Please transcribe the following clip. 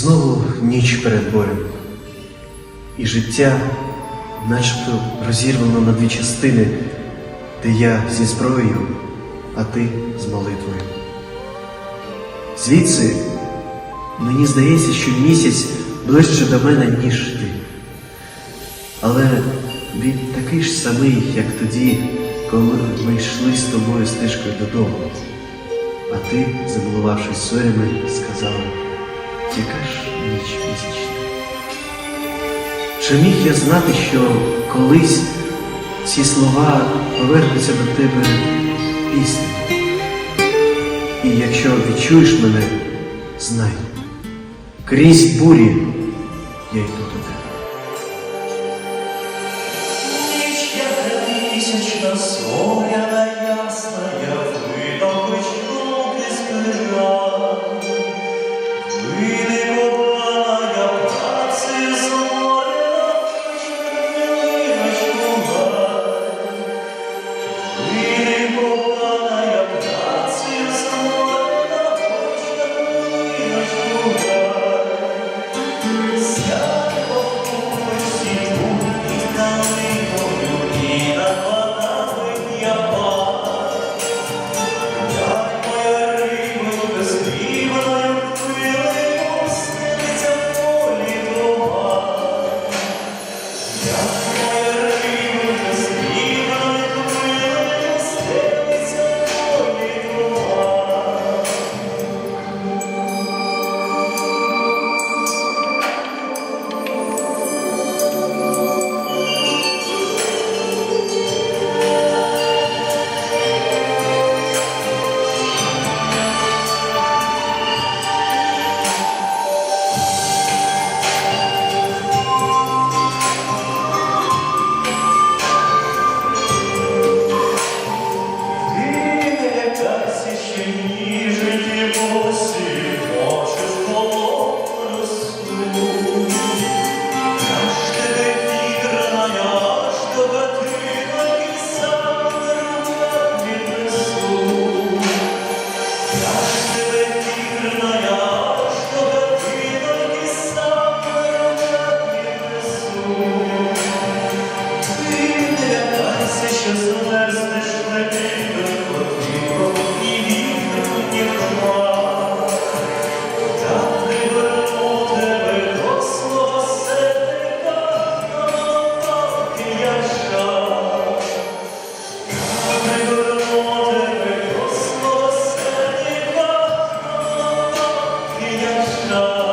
Знову ніч перед боєм. І життя начебто розірвано на дві частини, де я зі зброєю, а ти з молитвою. Звідси мені здається, що місяць ближче до мене, ніж ти. Але він такий ж самий, як тоді, коли ми йшли з тобою стежкою додому. А ти, замилувавшись зорями, сказала, Тікаш ніч місячна. Чи міг я знати, що колись ці слова повернуться до тебе пісня? І якщо відчуєш мене, знай, крізь бурі я йду до тебе. Віч я тисячна соляна ясна. people. Krishna.